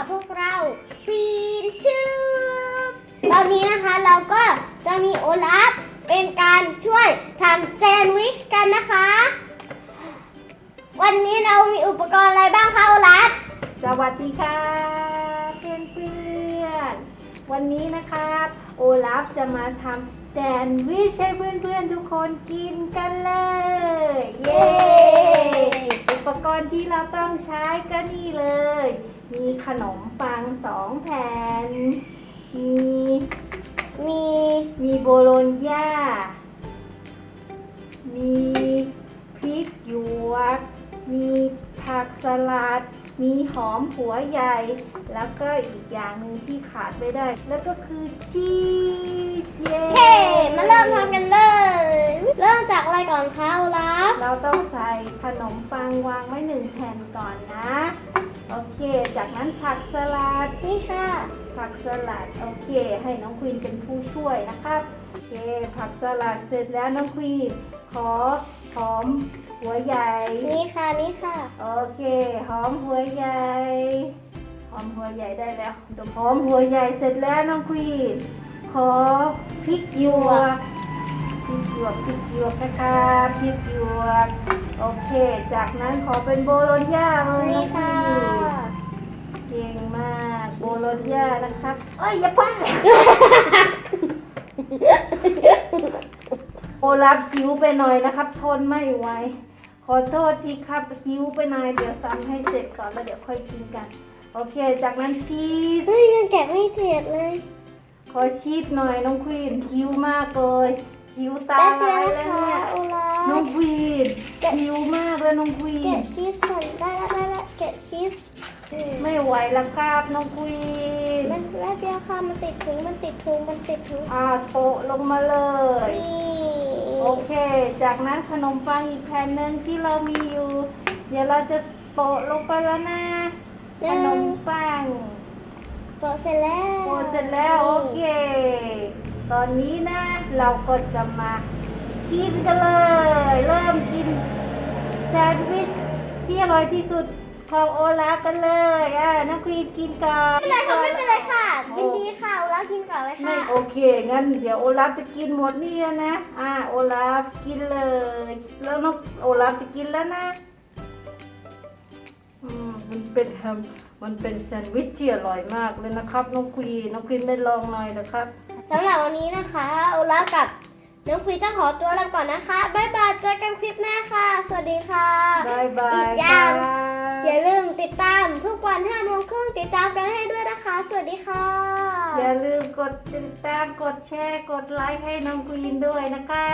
กับพวกเราควีนชื่อตอนนี้นะคะเราก็จะมีโอลาฟเป็นการช่วยทำแซนด์วิชกันนะคะ วันนี้เรามีอุปกรณ์อะไรบ้างคะโอลาฟสวัสดีครับเพื่อนเพื่อนๆวันนี้นะครับโอลาฟจะมาทำแซนด์วิชให้เพื่อนๆทุกคนกินกันเลย เย้ อุปกรณ์ที่เราต้องใช้ก็นี่เลย มีขนมปังสองแผ่น มีมีมีโบโลญญามีพริกหยวก มีผักสลัด มีหอมหัวใหญ่ แล้วก็อีกอย่างหนึ่งที่ขาดไม่ได้ แล้วก็คือชีสเย้เฮ้มาเริ่มทำกันเลย เริ่มจากอะไรก่อนคะโอลาฟเราต้องใส่ขนมปังวางไว้หนึ่งแผ่นก่อนนะ โอเค จากนั้นผักสลัดนี่ค่ะ ผักสลัด โอเค ให้น้องควีนเป็นผู้ช่วยนะครับ โอเค ผักสลัดเสร็จแล้วน้องควีนขอหอมหัวใหญ่ นี่ค่ะนี่ค่ะ โอเคหอมหัวใหญ่หอมหัวใหญ่ได้แล้วหอมหัวใหญ่เสร็จแล้วน้องควีนขอพริกหยวกพริกหยวกพริกหยวกนะครับพริกหยวก โอเค จากนั้นขอเป็นโบโลญญาเลยน้นี่องคค่ะวีนเก่งมาก โบโลญญานะครับ เอ้ย อย่าพึ่งโอลาฟคิ้วไปหน่อยนะครับ ทนไม่ไหว ขอโทษทีครับคิ้วไปหน่อย เดี๋ยวซ้ำให้เสร็จก่อนแล้วเดี๋ยวค่อยกินกัน โอเค จากนั้นชีส เฮ้ยยังแกะไม่เสร็จเลยขอชีสหน่อยน้องควีนคิ้วมากเลยคิ้วตาแป๊บเดียวลายนะแล้วคะเนี่ย โอลาน้องฟควีนคิ้วมากเลยน้องควีแกะนชีสก่อนได้แล้วได้แล้วแกะชีสอืม ไม่ไหวแล้วครับน้องควีนมันแป๊บเดียวค่ะมันติดถุงมันติดถุงมันติดถุงอ่าโปะลงมาเลย นี่โอเค จากนั้นขนมปังอีกแผ่นหนึ่งที่เรามีอยู่ เดี๋ยวเราจะโปะลงไปแล้วนะหขนึ่งนมปังโปะเสร็จแล้วโปะเสร็จแล้วโอเค ตอนนี้นะ เราก็จะมากินกันเลย เริ่มกินแซนด์วิชที่อร่อยที่สุด ของโอลาฟกันเลยอะน้องครีนกินก่อนไม่เป็นไรค่ะไม่เป็นไรค่ะยินดีค่ะโอลาฟกินก่อนเลยไม่ค่ะโอเคงั้นเดี๋ยวโอลาฟจะกินหมดนี่นะอ่าโอลาฟกินเลย แล้วน้องโอลาฟจะกินแล้วนะอืมมันเป็นแฮมมันเป็นแซนด์วิชที่อร่อยมากเลยนะครับน้องควีนน้องควีนไม่ลองหน่อยนะครับสำหรับวันนี้นะคะโอลาฟกับน้องคุยต้องขอตัวลาก่อนนะคะบ๊ายบายเจอกันคลิปหน้าค่ะ สวัสดีค่ะบายบาอีย ตามกันให้ด้วยนะคะ สวัสดีค่ะ อย่าลืมกดติดตามกดแชร์กดไลค์ให้น้องกุยินด้วยนะคะ